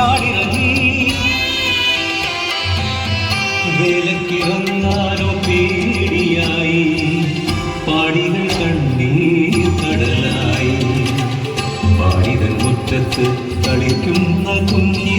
കാടിറങ്ങി വന്നാലോ പേടിയായി. പാടികൾ കണ്ണീർ കടലായി. പാടികൾ മുറ്റത്ത് കളിക്കുന്ന കുഞ്ഞി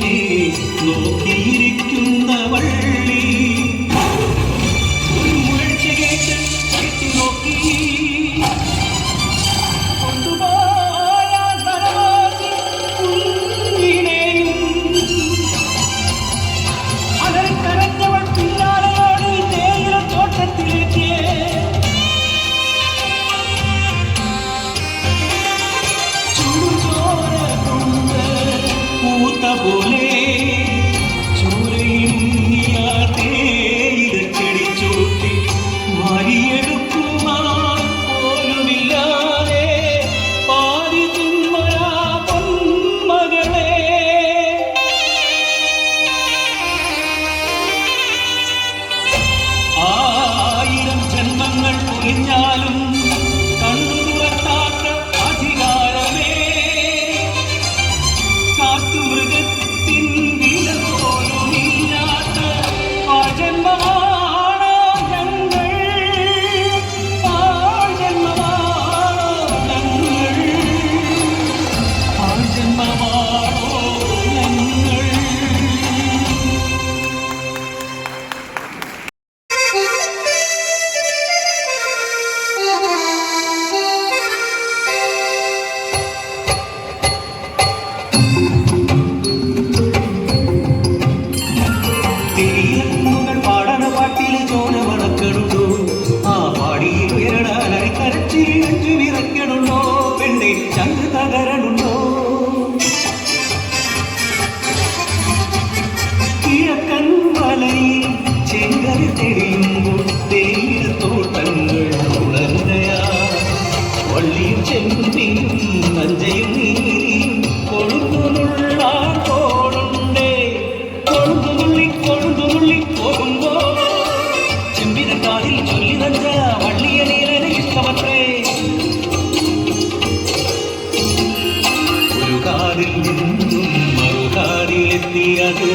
നീ അത്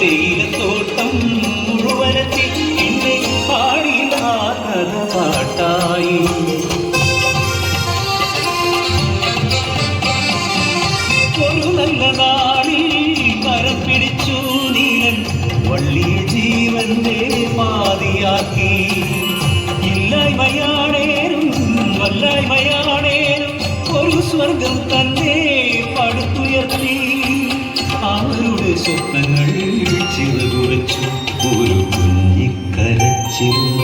തേയിലത്തോട്ടം മുഴുവനത്തിൽ എന്നെ പാടിനാഥത പാട്ടായി. ഒരു നല്ല നാളിൽ കരം പിടിച്ചു നീലൻ വള്ളിയ ജീവന്റെ പാതിയാക്കി. ഇല്ലായ്മയാണേരും വല്ലായ്മയാണേരും ഒരു സ്വർഗം തന്നെ സ്വപ്നങ്ങൾ ചിറകുറച്ചു ഒരു കുഞ്ഞിക്കരച്ചിരുന്നു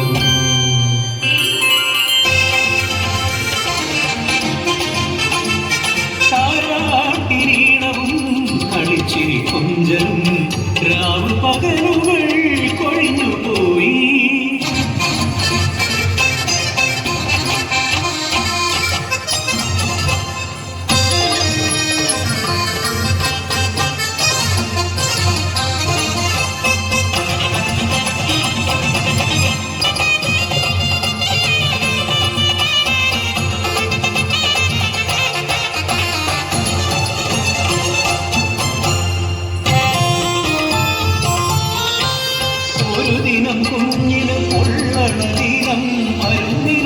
കുഞ്ഞിന് പൊള്ളണ ദിനം മരുന്നിന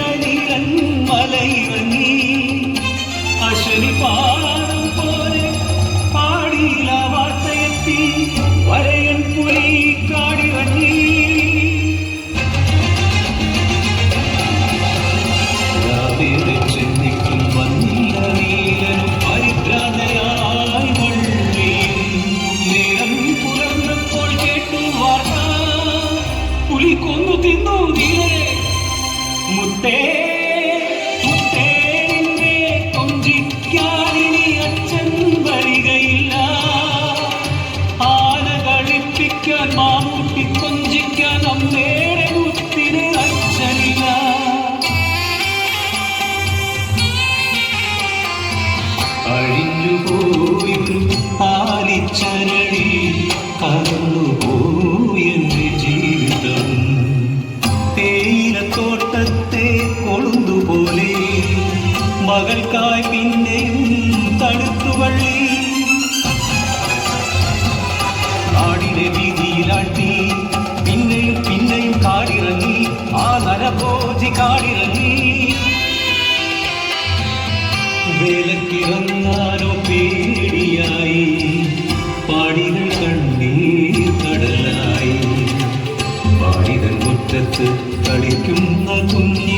ആ നരഭോജി കാടിറങ്ങി. വേലക്കിറങ്ങാനോ പേടിയായി. പാടികൾ കണ്ണീർ കടലായി. പാടികൾ മുറ്റത്ത് കളിക്കുന്ന കുഞ്ഞി